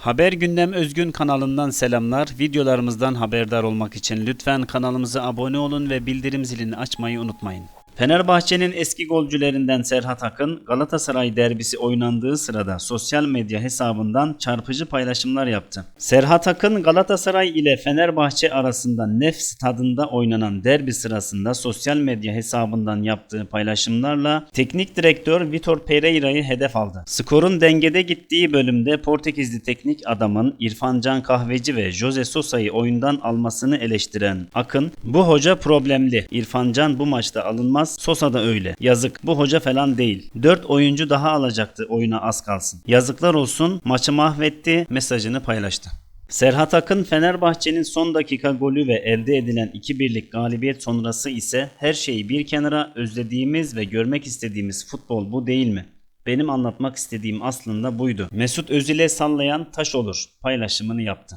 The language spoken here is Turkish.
Haber Gündem Özgün kanalından selamlar. Videolarımızdan haberdar olmak için lütfen kanalımıza abone olun ve bildirim zilini açmayı unutmayın. Fenerbahçe'nin eski golcülerinden Serhat Akın, Galatasaray derbisi oynandığı sırada sosyal medya hesabından çarpıcı paylaşımlar yaptı. Serhat Akın, Galatasaray ile Fenerbahçe arasında Nef stadında oynanan derbi sırasında sosyal medya hesabından yaptığı paylaşımlarla teknik direktör Vitor Pereira'yı hedef aldı. Skorun dengede gittiği bölümde Portekizli teknik adamın İrfan Can Kahveci ve Jose Sosa'yı oyundan almasını eleştiren Akın, bu hoca problemli. İrfan Can bu maçta alınmaz, Sosa da öyle. Yazık, bu hoca falan değil. 4 oyuncu daha alacaktı oyuna az kalsın. Yazıklar olsun, maçı mahvetti mesajını paylaştı. Serhat Akın Fenerbahçe'nin son dakika golü ve elde edilen 2-1'lik galibiyet sonrası ise her şeyi bir kenara özlediğimiz ve görmek istediğimiz futbol bu değil mi? Benim anlatmak istediğim aslında buydu. Mesut Özil'e sallayan taş olur paylaşımını yaptı.